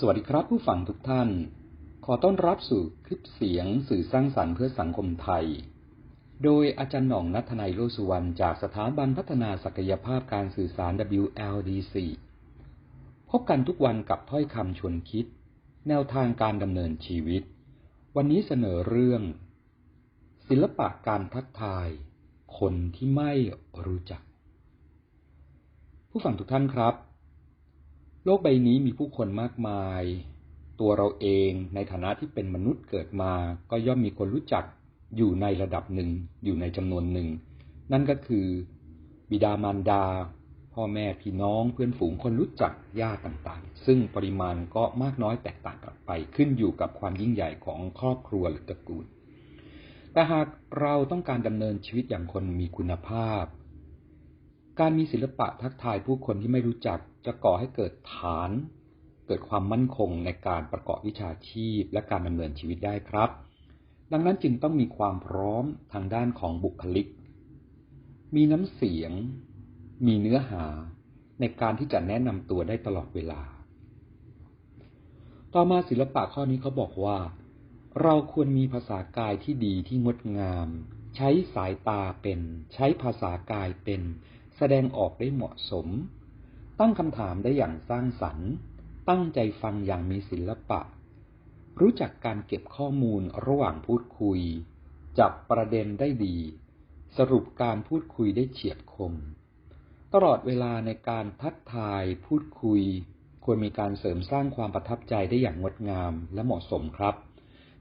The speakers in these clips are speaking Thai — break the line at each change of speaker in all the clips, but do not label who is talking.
สวัสดีครับผู้ฟังทุกท่าน ขอต้อนรับสู่คลิปเสียงสื่อสร้างสรรค์เพื่อสังคมไทย โดยอาจารย์หน่องนัทนายโลสุวรรณจากสถาบันพัฒนาศักยภาพการสื่อสาร WLDC พบกันทุกวันกับถ้อยคำชวนคิด แนวทางการดำเนินชีวิต วันนี้เสนอเรื่อง ศิลปะการทักทาย คนที่ไม่รู้จัก ผู้ฟังทุกท่านครับ โลกใบนี้มีผู้คนมากมาย ตัวเราเองในฐานะที่เป็นมนุษย์เกิดมา ก็ย่อมมีคนรู้จักอยู่ในระดับหนึ่ง อยู่ในจำนวนหนึ่ง นั่นก็คือ บิดามารดา พ่อแม่พี่น้องเพื่อนฝูงคนรู้จักญาติต่างๆ ซึ่งปริมาณก็มากน้อยแตกต่างกันไปขึ้นอยู่กับความยิ่งใหญ่ของครอบครัวหรือตระกูลแต่หากเราต้องการดำเนินชีวิตอย่างคนมีคุณภาพ การมีศิลปะทักทายผู้คนที่ไม่รู้จัก จะก่อให้เกิดฐาน เกิดความมั่นคงในการประกอบวิชาชีพ และการดำเนินชีวิตได้ครับ ดังนั้นจึงต้องมีความพร้อมทางด้านของบุคลิก มีน้ำเสียง มีเนื้อหาในการที่จะแนะนำตัวได้ตลอดเวลา ต่อมาศิลปะข้อนี้เขาบอกว่า เราควรมีภาษากายที่ดีที่งดงาม ใช้สายตาเป็น ใช้ภาษากายเป็น แสดงออกได้เหมาะสม ตั้งคำถามได้อย่างสร้างสรรค์ ตั้งใจฟังอย่างมีศิลปะ รู้จักการเก็บข้อมูลระหว่างพูดคุย จับประเด็นได้ดี สรุปการพูดคุยได้เฉียบคม ตลอดเวลาในการทักทายพูดคุย ควรมีการเสริมสร้างความประทับใจได้อย่างงดงามและเหมาะสมครับ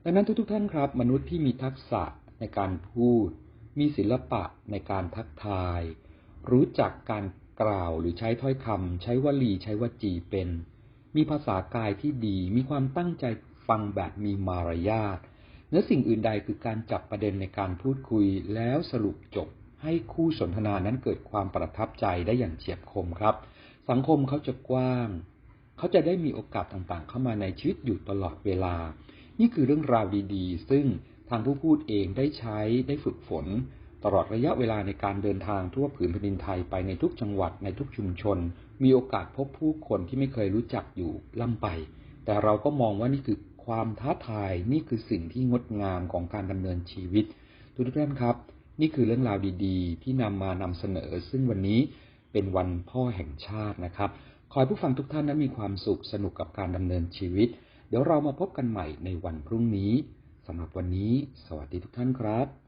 ดังนั้นทุกๆ ท่านครับ มนุษย์ที่มีทักษะในการพูด มีศิลปะในการทักทาย รู้จักการ กล่าวหรือใช้ถ้อยคำใช้วลีใช้วจีเป็น มีภาษากายที่ดี มีความตั้งใจฟังแบบมีมารยาทเนื้อสิ่งอื่นใดคือการจับประเด็นในการพูดคุยแล้วสรุปจบ ให้คู่สนทนานั้นเกิดความประทับใจได้อย่างเฉียบคมครับ สังคมเขาจะกว้าง เขาจะได้มีโอกาสต่างๆ เข้ามาในชีวิตอยู่ตลอดเวลา นี่คือเรื่องราวดีๆ ซึ่งทางผู้พูดเองได้ใช้ได้ฝึกฝน ตลอดระยะเวลาในการเดินทางทั่วผืนแผ่นดินไทยไปในทุกจังหวัดในทุกชุมชน มีโอกาสพบผู้คนที่ไม่เคยรู้จักอยู่ล่ำไป แต่เราก็มองว่านี่คือความท้าทายนี่คือสิ่งที่งดงามของการดำเนินชีวิต ทุกท่านครับ นี่คือเรื่องราวดีๆ ที่นำมานำเสนอ ซึ่งวันนี้เป็นวันพ่อแห่งชาตินะครับ ขอให้ผู้ฟังทุกท่านนั้นมีความสุขสนุกกับการดำเนินชีวิต เดี๋ยวเรามาพบกันใหม่ในวันพรุ่งนี้สำหรับวันนี้ สวัสดีทุกท่านครับ